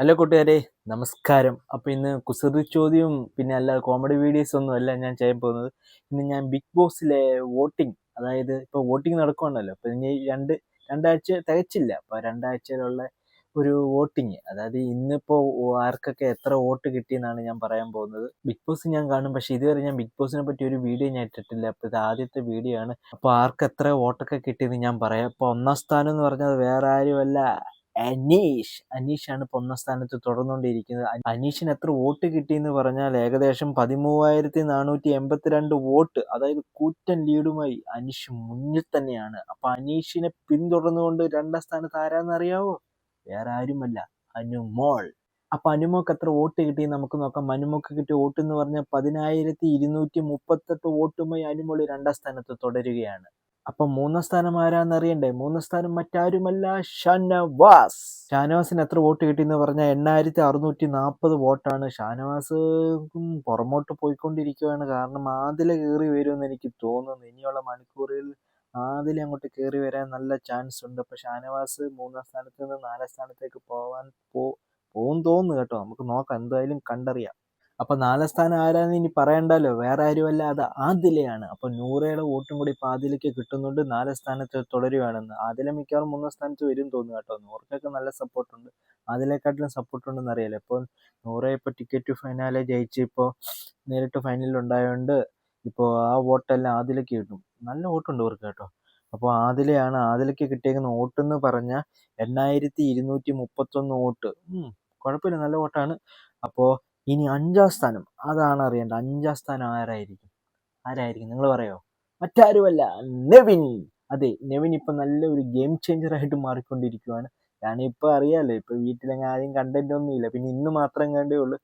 Hello കൂട്ടുകാരെ നമസ്കാരം. അപ്പോൾ ഇന്ന് കുസൃതി ചോദ്യവും പിന്നെ അല്ല കോമഡി വീഡിയോസ് ഒന്നും അല്ല ഞാൻ ചെയ്യാൻ പോകുന്നത്. ഇന്ന് ഞാൻ ബിഗ് ബോസിലെ വോട്ടിംഗ് അതായത് ഇപ്പോൾ വോട്ടിംഗ് നടക്കുകയാണല്ലോ അപ്പോൾ ഇനി രണ്ട് രണ്ടാഴ്ച തികച്ചില്ല. അപ്പോൾ രണ്ടാഴ്ചയിലുള്ള ഒരു വോട്ടിംഗ് അതായത് ഇന്നിപ്പോൾ ആർക്കൊക്കെ എത്ര വോട്ട് കിട്ടിയെന്നാണ് ഞാൻ പറയാൻ പോകുന്നത്. ബിഗ് ബോസ് ഞാൻ കാണും. പക്ഷേ ഇതുവരെ ഞാൻ ബിഗ് ബോസിനെ പറ്റി ഒരു വീഡിയോ ഞാൻ ഇട്ടിട്ടില്ല. അപ്പോൾ ഇത് ആദ്യത്തെ വീഡിയോ ആണ്. അപ്പോൾ ആർക്ക് എത്ര വോട്ടൊക്കെ കിട്ടിയെന്ന് ഞാൻ പറയാം. അപ്പോൾ ഒന്നാം സ്ഥാനം എന്ന് പറഞ്ഞത് വേറെ ആരുമല്ല. അനീഷ് അനീഷാണ് ഇപ്പോൾ ഒന്നാം സ്ഥാനത്ത് തുടർന്നുകൊണ്ടിരിക്കുന്നത്. അനീഷിന് എത്ര വോട്ട് കിട്ടി എന്ന് പറഞ്ഞാൽ ഏകദേശം പതിമൂവായിരത്തി നാനൂറ്റി എൺപത്തിരണ്ട് വോട്ട്. അതായത് കൂറ്റൻ ലീഡുമായി അനീഷ് മുന്നിൽ തന്നെയാണ്. അപ്പൊ അനീഷിനെ പിന്തുടർന്നുകൊണ്ട് രണ്ടാം സ്ഥാനത്ത് ആരാന്ന് അറിയാവോ? വേറെ ആരുമല്ല അനുമോൾ അപ്പൊ അനുമോക്ക് എത്ര വോട്ട് കിട്ടി നമുക്ക് നോക്കാം. അനുമോക്ക് കിട്ടിയ വോട്ട് എന്ന് പറഞ്ഞാൽ പതിനായിരത്തി ഇരുന്നൂറ്റി മുപ്പത്തെട്ട് വോട്ടുമായി അനുമോൾ രണ്ടാം സ്ഥാനത്ത് തുടരുകയാണ്. അപ്പൊ മൂന്നാം സ്ഥാനം ആരാന്ന് അറിയണ്ടേ മൂന്നാം സ്ഥാനം മറ്റാരുമല്ല ഷാനവാസ്. ഷാനവാസിന് എത്ര വോട്ട് കിട്ടിയെന്ന് പറഞ്ഞാൽ എണ്ണായിരത്തി അറുന്നൂറ്റി നാൽപ്പത് വോട്ടാണ്. ഷാനവാസ് പുറമോട്ട് പോയിക്കൊണ്ടിരിക്കുകയാണ്. കാരണം ആദില കയറി വരുമെന്ന് എനിക്ക് തോന്നുന്നു. ഇനിയുള്ള മണിക്കൂറിൽ ആദില അങ്ങോട്ട് കയറി വരാൻ നല്ല ചാൻസ് ഉണ്ട്. അപ്പൊ ഷാനവാസ് മൂന്നാം സ്ഥാനത്ത് നിന്ന് നാലാം സ്ഥാനത്തേക്ക് പോവാൻ പോ പോകും തോന്നുന്നു കേട്ടോ. നമുക്ക് നോക്കാം. എന്തായാലും കണ്ടറിയാം. അപ്പൊ നാലാം സ്ഥാനം ആരാന്ന് ഇനി പറയണ്ടല്ലോ. വേറെ ആരുമല്ല അത് ആദിലയാണ്. അപ്പൊ നൂറയുടെ വോട്ടും കൂടി ഇപ്പൊ ആദിലയ്ക്ക് കിട്ടുന്നുണ്ട്. നാലാം സ്ഥാനത്ത് തുടരുകയാണെന്ന് ആദില മിക്കവാറും മൂന്നാം സ്ഥാനത്ത് വരും തോന്നുന്നു കേട്ടോ. നൂറയ്ക്കൊക്കെ നല്ല സപ്പോർട്ടുണ്ട്. ആദിലേക്കാട്ടിലും സപ്പോർട്ട് ഉണ്ടെന്ന് അറിയാലോ ഇപ്പോൾ നൂറെ ഇപ്പൊ ടിക്കറ്റ് ഫൈനാലെ ജയിച്ച് ഇപ്പോൾ നേരിട്ട് ഫൈനലിൽ ഉണ്ടായതുകൊണ്ട് ഇപ്പോൾ ആ വോട്ടെല്ലാം ആദിലയ്ക്ക് കിട്ടും. നല്ല വോട്ടുണ്ട് ഇവർക്ക് കേട്ടോ. അപ്പോൾ ആദിലയാണ്. ആദിലയ്ക്ക് കിട്ടിയേക്കുന്ന വോട്ട് എന്ന് പറഞ്ഞാൽ എണ്ണായിരത്തി ഇരുന്നൂറ്റി മുപ്പത്തൊന്ന് വോട്ട്. കുഴപ്പമില്ല. നല്ല വോട്ടാണ്. അപ്പോൾ ഇനി അഞ്ചാം സ്ഥാനം. അതാണ് അറിയേണ്ടത്. അഞ്ചാം സ്ഥാനം ആരായിരിക്കും? ആരായിരിക്കും? നിങ്ങൾ പറയോ? മറ്റാരുമല്ല. നെവിൻ. അതെ നെവിൻ ഇപ്പൊ നല്ല ഒരു ഗെയിം ചേഞ്ചർ ആയിട്ട് മാറിക്കൊണ്ടിരിക്കുവാണ്. ഞാനിപ്പോ അറിയാലേ ഇപ്പൊ വീട്ടിലങ്ങ് ആരെയും കണ്ടന്റ് ഒന്നും ഇല്ല പിന്നെ ഇന്ന് മാത്രം കണ്ടേ ഉള്ളൂ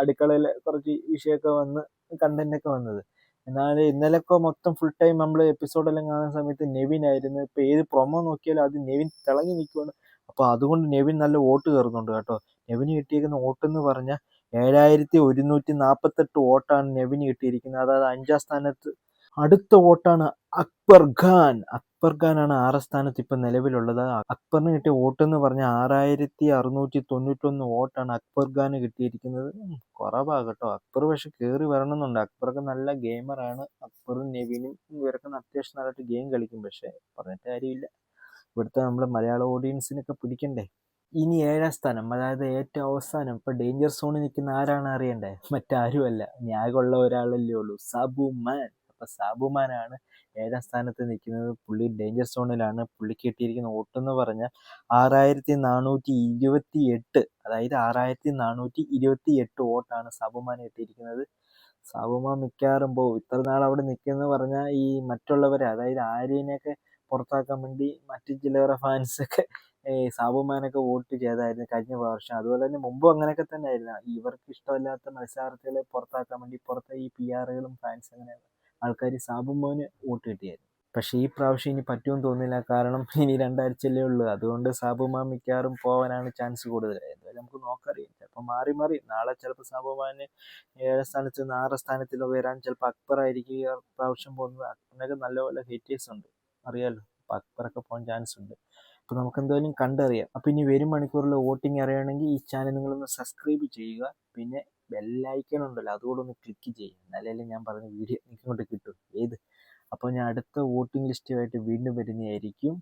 അടുക്കളയിൽ കുറച്ച് വിഷയമൊക്കെ വന്ന് കണ്ടന്റ് ഒക്കെ വന്നത്. എന്നാൽ ഇന്നലെയൊക്കെ മൊത്തം ഫുൾ ടൈം നമ്മൾ എപ്പിസോഡെല്ലാം കാണുന്ന സമയത്ത് നെവിൻ ആയിരുന്നു. ഇപ്പൊ ഏത് പ്രൊമോ നോക്കിയാലും അത് നെവിൻ തിളങ്ങി നിൽക്കുവാണ്. അപ്പൊ അതുകൊണ്ട് നെവിൻ നല്ല വോട്ട് കയറുന്നുണ്ട് കേട്ടോ. നെവിന് കിട്ടിയിരിക്കുന്ന വോട്ട് എന്ന് പറഞ്ഞാൽ ഏഴായിരത്തി ഒരുന്നൂറ്റി നാൽപ്പത്തെട്ട് വോട്ടാണ് നെവിന് കിട്ടിയിരിക്കുന്നത്. അതായത് അഞ്ചാം സ്ഥാനത്ത് അടുത്ത വോട്ടാണ് അക്ബർ ഖാൻ. അക്ബർ ഖാനാണ് ആറാം സ്ഥാനത്ത് ഇപ്പം നിലവിലുള്ളത്. അക്ബറിന് കിട്ടിയ വോട്ട് എന്ന് പറഞ്ഞാൽ ആറായിരത്തി അറുന്നൂറ്റി തൊണ്ണൂറ്റൊന്ന് വോട്ടാണ് അക്ബർ ഖാന് കിട്ടിയിരിക്കുന്നത്. കുറവാണ് കുറവാ കേട്ടോ. അക്ബർ പക്ഷെ കയറി വരണമെന്നുണ്ട്. അക്ബർക്ക് നല്ല ഗെയിമറാണ്. അക്ബറും നെവിനും ഇവരൊക്കെ അത്യാവശ്യം നല്ലതായിട്ട് ഗെയിം കളിക്കും. പക്ഷെ പറഞ്ഞിട്ട് കാര്യമില്ല. ഇവിടുത്തെ നമ്മുടെ മലയാള ഓഡിയൻസിനൊക്കെ പിടിക്കണ്ടേ? ഇനി ഏഴാം സ്ഥാനം അതായത് ഏറ്റവും അവസാനം ഇപ്പൊ ഡേഞ്ചർ സോണിൽ നിൽക്കുന്ന ആരാണ് അറിയണ്ടേ? മറ്റാരുമല്ല. ന്യായമുള്ള ഒരാളല്ലേ ഉള്ളൂ. സാബുമാൻ അപ്പൊ സാബുമാനാണ് ഏഴാം സ്ഥാനത്ത് നിൽക്കുന്നത്. പുള്ളി ഡേഞ്ചർ സോണിലാണ് പുള്ളി കിട്ടിയിരിക്കുന്ന ഓട്ടെന്ന് പറഞ്ഞാൽ ആറായിരത്തി നാനൂറ്റി ഇരുപത്തി എട്ട് അതായത് ആറായിരത്തി നാനൂറ്റി ഇരുപത്തി എട്ട് വോട്ടാണ് സാബുമാൻ കിട്ടിയിരിക്കുന്നത് സാബുമാൻ മിക്കവാറും ഇത്ര നാൾ അവിടെ നിൽക്കുന്ന പറഞ്ഞാൽ ഈ മറ്റുള്ളവരെ അതായത് ആര്യനെയൊക്കെ പുറത്താക്കാൻ വേണ്ടി മറ്റ് ചിലവരുടെ ഫാൻസൊക്കെ സാബുമാനൊക്കെ വോട്ട് ചെയ്തായിരുന്നു കഴിഞ്ഞ വർഷം. അതുപോലെ തന്നെ മുമ്പും അങ്ങനെയൊക്കെ തന്നെ ആയിരുന്നു ഇവർക്ക് ഇഷ്ടമല്ലാത്ത മത്സരാർത്ഥികളെ പുറത്താക്കാൻ വേണ്ടി പുറത്തെ ഈ പി ആറുകളും ഫാൻസ് അങ്ങനെ ആൾക്കാർ സാബുമോന് വോട്ട് കിട്ടിയായിരുന്നു. പക്ഷേ ഈ പ്രാവശ്യം ഇനി പറ്റുമെന്ന് തോന്നുന്നില്ല. കാരണം ഇനി രണ്ടാഴ്ചയല്ലേ ഉള്ളൂ. അതുകൊണ്ട് സാബുമാൻ മിക്കവാറും പോകാനാണ് ചാൻസ് കൂടുതൽ എന്തായാലും നമുക്ക് നോക്കറിയാം. ചിലപ്പോൾ മാറി മാറി. നാളെ ചിലപ്പോൾ സാബുമാന് ഏഴാം സ്ഥാനത്ത് നിന്ന് ആറാം സ്ഥാനത്തിൽ വരാൻ ചിലപ്പോൾ അക്ബർ ആയിരിക്കും ഈ പ്രാവശ്യം പോകുന്നത്. അക്ബറിനൊക്കെ നല്ലപോലെ ഹേറ്റേഴ്സ് ഉണ്ട്. അറിയാലോ. അപ്പോൾ അക്ബറൊക്കെ പോകാൻ ചാൻസ് ഉണ്ട്. അപ്പോൾ നമുക്ക് എന്തായാലും കണ്ടറിയാം. അപ്പോൾ ഇനി വരും മണിക്കൂറിൽ വോട്ടിംഗ് അറിയണമെങ്കിൽ ഈ ചാനൽ നിങ്ങളൊന്ന് സബ്സ്ക്രൈബ് ചെയ്യുക. പിന്നെ ബെല്ലൈക്കൺ ഉണ്ടല്ലോ അതുകൂടെ ഒന്ന് ക്ലിക്ക് ചെയ്യുക. എന്നാലേ ഞാൻ പറഞ്ഞ വീഡിയോ നിങ്ങൾക്ക് കിട്ടും. ഏത്? അപ്പോൾ ഞാൻ അടുത്ത വോട്ടിംഗ് ലിസ്റ്റുമായിട്ട് വീണ്ടും വരുന്നതായിരിക്കും.